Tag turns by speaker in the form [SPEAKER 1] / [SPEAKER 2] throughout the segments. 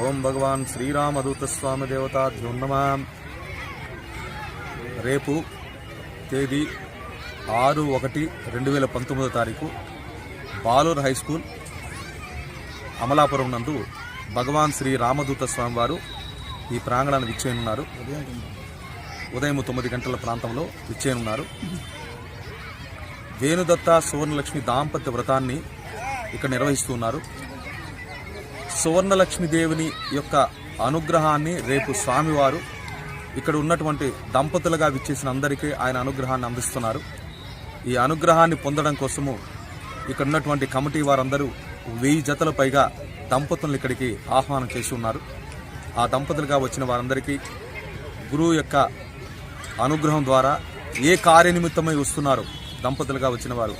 [SPEAKER 1] ఓం భగవాన్ శ్రీరామదూత స్వామి దేవతాభ్యో నమ. రేపు తేదీ ఆరు ఒకటి రెండు వేల పంతొమ్మిదో తారీఖు బాలూర్ హై స్కూల్ అమలాపురం నందు భగవాన్ శ్రీ రామదూత స్వామి వారు ఈ ప్రాంగణాన్ని విచ్చేయనున్నారు. ఉదయం తొమ్మిది గంటల ప్రాంతంలో విచ్చేయనున్నారు. వేణుదత్త సువర్ణలక్ష్మి దాంపత్య వ్రతాన్ని ఇక్కడ నిర్వహిస్తున్నారు సువర్ణలక్ష్మీదేవిని యొక్క అనుగ్రహాన్ని రేపు స్వామివారు ఇక్కడ ఉన్నటువంటి దంపతులుగా విచ్చేసిన అందరికీ ఆయన అనుగ్రహాన్ని అందిస్తున్నారు. ఈ అనుగ్రహాన్ని పొందడం కోసము ఇక్కడ ఉన్నటువంటి కమిటీ వారందరూ వెయ్యి జతల పైగా దంపతులను ఇక్కడికి ఆహ్వానం చేసి ఉన్నారు. ఆ దంపతులుగా వచ్చిన వారందరికీ గురువు యొక్క అనుగ్రహం ద్వారా ఏ కార్యనిమిత్తమై వస్తున్నారు దంపతులుగా వచ్చిన వారు.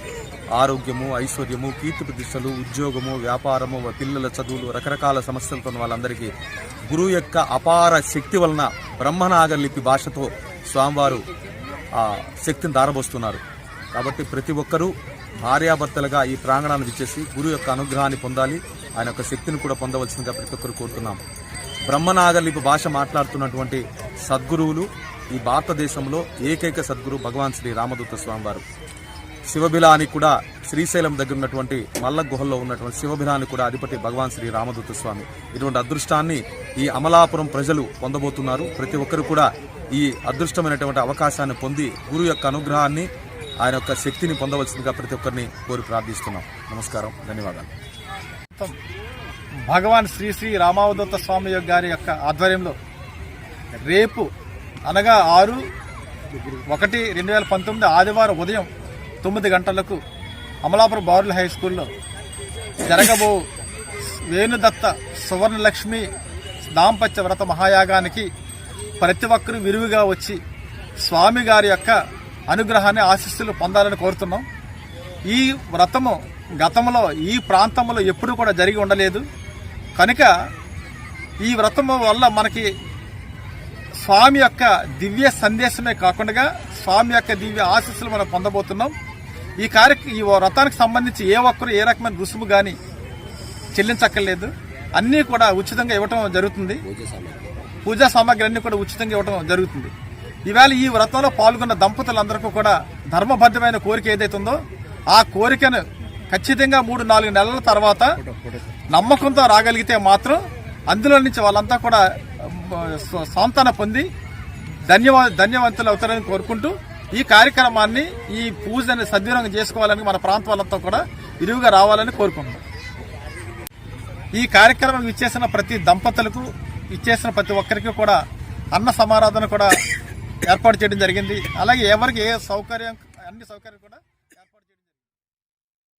[SPEAKER 1] ఆరోగ్యము ఐశ్వర్యము కీర్తి ప్రతిష్టలు ఉద్యోగము వ్యాపారము పిల్లల చదువులు రకరకాల సమస్యలతో ఉన్న వాళ్ళందరికీ గురువు యొక్క అపార శక్తి వలన బ్రహ్మనాగర్లిపి భాషతో స్వామివారు ఆ శక్తిని దారబోస్తున్నారు కాబట్టి ప్రతి ఒక్కరూ భార్యాభర్తలుగా ఈ ప్రాంగణాన్ని విచ్చేసి గురువు యొక్క అనుగ్రహాన్ని పొందాలి. ఆయన యొక్క శక్తిని కూడా పొందవలసిందిగా ప్రతి ఒక్కరు కోరుతున్నాం. బ్రహ్మనాగలిపు భాష మాట్లాడుతున్నటువంటి సద్గురువులు ఈ భారతదేశంలో ఏకైక సద్గురు భగవాన్ శ్రీ రామదూత స్వామివారు. శివబిలాని కూడా శ్రీశైలం దగ్గర ఉన్నటువంటి మల్ల గుహల్లో ఉన్నటువంటి శివబిలాని కూడా అధిపతి భగవాన్ శ్రీ రామదూత స్వామి. ఇటువంటి అదృష్టాన్ని ఈ అమలాపురం ప్రజలు పొందబోతున్నారు. ప్రతి ఒక్కరు కూడా ఈ అదృష్టమైనటువంటి అవకాశాన్ని పొంది గురు యొక్క అనుగ్రహాన్ని ఆయన యొక్క శక్తిని పొందవలసిందిగా ప్రతి ఒక్కరిని కోరి ప్రార్థిస్తున్నాం. నమస్కారం. ధన్యవాదాలు.
[SPEAKER 2] భగవాన్ శ్రీ శ్రీ రామావదత్త స్వామి యొక్క గారి యొక్క ఆధ్వర్యంలో రేపు అనగా ఆరు ఒకటి రెండు వేల పంతొమ్మిది ఆదివారం ఉదయం తొమ్మిది గంటలకు అమలాపురం బారుల హై స్కూల్లో జరగబో వేణుదత్త సువర్ణలక్ష్మి దాంపత్య వ్రత మహాయాగానికి ప్రతి ఒక్కరూ విరివిగా వచ్చి స్వామి గారి యొక్క అనుగ్రహాన్ని ఆశీస్సులు పొందాలని కోరుతున్నాం. ఈ వ్రతము గతంలో ఈ ప్రాంతంలో ఎప్పుడూ కూడా జరిగి ఉండలేదు. కనుక ఈ వ్రతము వల్ల మనకి స్వామి యొక్క దివ్య సందేశమే కాకుండా స్వామి యొక్క దివ్య ఆశీస్సులు మనం పొందబోతున్నాం. ఈ కార్యక్ర ఈ వ్రతానికి సంబంధించి ఏ ఒక్కరు ఏ రకమైన రుసుము కానీ చెల్లించక్కర్లేదు. అన్నీ కూడా ఉచితంగా ఇవ్వటం జరుగుతుంది. పూజా సామాగ్రి. అన్ని కూడా ఉచితంగా ఇవ్వటం జరుగుతుంది. ఈవేళ ఈ వ్రతంలో పాల్గొన్న దంపతులందరికీ కూడా ధర్మబద్ధమైన కోరిక ఏదైతే ఉందో ఆ కోరికను ఖచ్చితంగా మూడు నాలుగు నెలల తర్వాత నమ్మకంతో రాగలిగితే మాత్రం అందులో నుంచి వాళ్ళంతా కూడా సాంతన పొంది ధన్యవా ధన్యవంతులు అవుతారని కోరుకుంటూ ఈ కార్యక్రమాన్ని ఈ పూజని సద్వినియోగం చేసుకోవాలని మన ప్రాంత వాళ్ళంతా కూడా ఇరువుగా రావాలని కోరుకుంటున్నాం. ఈ కార్యక్రమం ఇచ్చేసిన ప్రతి దంపతులకు ఇచ్చేసిన ప్రతి ఒక్కరికి కూడా అన్న సమారాధన కూడా ఏర్పాటు చేయడం జరిగింది. అలాగే ఎవరికి ఏ సౌకర్యం అన్ని సౌకర్యాలు కూడా